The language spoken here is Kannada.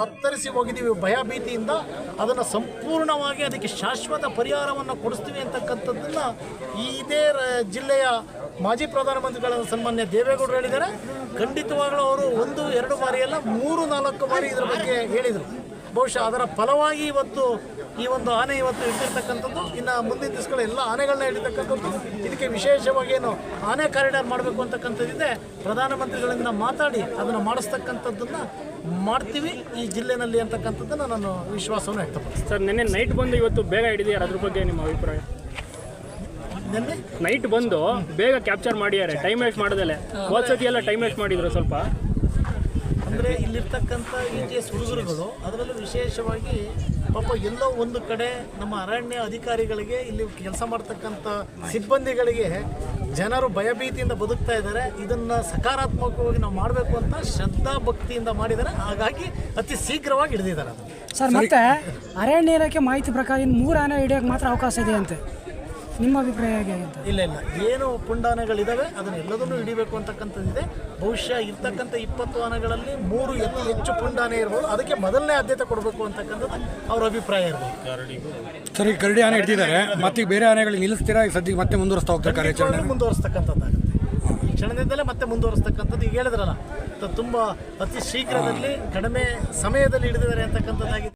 ತತ್ತರಿಸಿ ಹೋಗಿದ್ದೀವಿ. ಭಯಭೀತಿಯಿಂದ ಅದನ್ನು ಸಂಪೂರ್ಣವಾಗಿ ಅದಕ್ಕೆ ಶಾಶ್ವತ ಪರಿಹಾರವನ್ನು ಕೊಡಿಸ್ತೀವಿ ಅಂತಕ್ಕಂಥದ್ದನ್ನು ಇದೇ ಜಿಲ್ಲೆಯ ಮಾಜಿ ಪ್ರಧಾನಮಂತ್ರಿಗಳಾದ ಸನ್ಮಾನ್ಯ ದೇವೇಗೌಡರು ಹೇಳಿದ್ದಾರೆ. ಖಂಡಿತವಾಗಲೂ ಅವರು ಒಂದು, ಎರಡು ಬಾರಿ ಅಲ್ಲ, ಮೂರು, ನಾಲ್ಕು ಬಾರಿ ಇದರ ಬಗ್ಗೆ ಹೇಳಿದರು. ಬಹುಶಃ ಅದರ ಫಲವಾಗಿ ಇವತ್ತು ಈ ಒಂದು ಆನೆ ಇವತ್ತು ಇಟ್ಟಿರ್ತಕ್ಕಂಥದ್ದು. ಇನ್ನು ಮುಂದಿನ ದಿವಸಗಳು ಎಲ್ಲ ಆನೆಗಳನ್ನ ಹಿಡಿತಕ್ಕಂಥದ್ದು. ಇದಕ್ಕೆ ವಿಶೇಷವಾಗಿ ಏನು ಆನೆ ಕಾರಿಡಾರ್ ಮಾಡಬೇಕು ಅಂತಕ್ಕಂಥದ್ದಿದೆ ಪ್ರಧಾನಮಂತ್ರಿಗಳಿಂದ ಮಾತಾಡಿ ಅದನ್ನು ಮಾಡಿಸ್ತಕ್ಕಂಥದ್ದನ್ನು ಮಾಡ್ತೀವಿ. ಈ ಜಿಲ್ಲೆನಲ್ಲಿ ಅಂತಕ್ಕಂಥದ್ದನ್ನು ನಾನು ವಿಶ್ವಾಸವನ್ನು ವ್ಯಕ್ತಪಡಿಸ್ತೀನಿ. ಸರ್ ನಿನ್ನೆ ನೈಟ್ ಬಂದು ಇವತ್ತು ಬೇಗ ಹಿಡಿದಿದ್ದಾರೆ ಅದ್ರ ಬಗ್ಗೆ ನಿಮ್ಮ ಅಭಿಪ್ರಾಯ? ನಿನ್ನೆ? ನೈಟ್ ಬಂದು ಬೇಗ ಕ್ಯಾಪ್ಚರ್ ಮಾಡಿದ್ದಾರೆ. ಟೈಮ್ ವೇಸ್ಟ್ ಮಾಡೋದಲ್ಲೇ. ಹೋದ ಸತಿ ಎಲ್ಲ ಟೈಮ್ ವೇಸ್ಟ್ ಮಾಡಿದ್ರು ಸ್ವಲ್ಪ. ಅಂದರೆ ಇಲ್ಲಿರ್ತಕ್ಕಂಥ ಈ ಟಿ ಎಸ್ ಹುಡುಗರುಗಳು, ಅದರಲ್ಲೂ ವಿಶೇಷವಾಗಿ ಪಾಪ ಎಲ್ಲೋ ಒಂದು ಕಡೆ ನಮ್ಮ ಅರಣ್ಯ ಅಧಿಕಾರಿಗಳಿಗೆ, ಇಲ್ಲಿ ಕೆಲಸ ಮಾಡ್ತಕ್ಕಂಥ ಸಿಬ್ಬಂದಿಗಳಿಗೆ ಜನರು ಭಯಭೀತಿಯಿಂದ ಬದುಕ್ತಾ ಇದ್ದಾರೆ. ಇದನ್ನು ಸಕಾರಾತ್ಮಕವಾಗಿ ನಾವು ಮಾಡಬೇಕು ಅಂತ ಶ್ರದ್ಧಾ ಭಕ್ತಿಯಿಂದ ಮಾಡಿದ್ದಾರೆ. ಹಾಗಾಗಿ ಅತಿ ಶೀಘ್ರವಾಗಿ ಹಿಡಿದಿದ್ದಾರೆ ಸರ್, ಮತ್ತೆ ಅರಣ್ಯ ಇಲಾಖೆ ಮಾಹಿತಿ ಪ್ರಕಾರ ಇನ್ನು ಮೂರು ಆನೆ ಹಿಡಿಯೋಕೆ ಮಾತ್ರ ಅವಕಾಶ ಇದೆ ಅಂತೆ ನಿಮ್ಮ ಅಭಿಪ್ರಾಯ ಹೇಗೆ ಇಲ್ಲ ಇಲ್ಲ. ಏನು ಪುಂಡಾನೆಗಳಿದ್ದಾವೆ ಅದನ್ನ ಎಲ್ಲದನ್ನು ಹಿಡಿಬೇಕು ಅಂತಕ್ಕಂಥದ್ದಿದೆ. ಬಹುಶಃ ಇರ್ತಕ್ಕಂಥ ಇಪ್ಪತ್ತು ಆನೆಗಳಲ್ಲಿ ಮೂರು ಅತಿ ಹೆಚ್ಚು ಪುಂಡಾನೆ ಇರ್ಬೋದು. ಅದಕ್ಕೆ ಮೊದಲನೇ ಆದ್ಯತೆ ಕೊಡಬೇಕು ಅಂತಕ್ಕಂಥದ್ದು ಅವ್ರ ಅಭಿಪ್ರಾಯ ಇರ್ಬೋದು. ಸರ್ ಸರಿ ಕರಡಿ ಆನೆ ಇಟ್ಟಿದ್ದಾರೆ. ಮತ್ತೆ ಬೇರೆ ಆನೆಗಳಿಗೆ ನಿಲ್ಲಿಸ್ತೀರಾ? ಈ ಸದ್ಯಕ್ಕೆ ಮತ್ತೆ ಮುಂದುವರಿಸ್ತಾ ಹೋಗ್ತಾರೆ ಕಾರ್ಯಾಚರಣೆ? ಮುಂದುವರಿಸ್ತಕ್ಕಂಥದ್ದಾಗುತ್ತೆ. ಈ ಕ್ಷಣದಿಂದಲೇ ಮತ್ತೆ ಮುಂದುವರಿಸ್ತಕ್ಕಂಥದ್ದು. ಈಗ ಹೇಳಿದ್ರಲ್ಲ ತ- ತುಂಬ ಅತಿ ಶೀಘ್ರದಲ್ಲಿ ಕಡಿಮೆ ಸಮಯದಲ್ಲಿ ಹಿಡಿದಿದ್ದಾರೆ ಅಂತಕ್ಕಂಥದ್ದಾಗಿ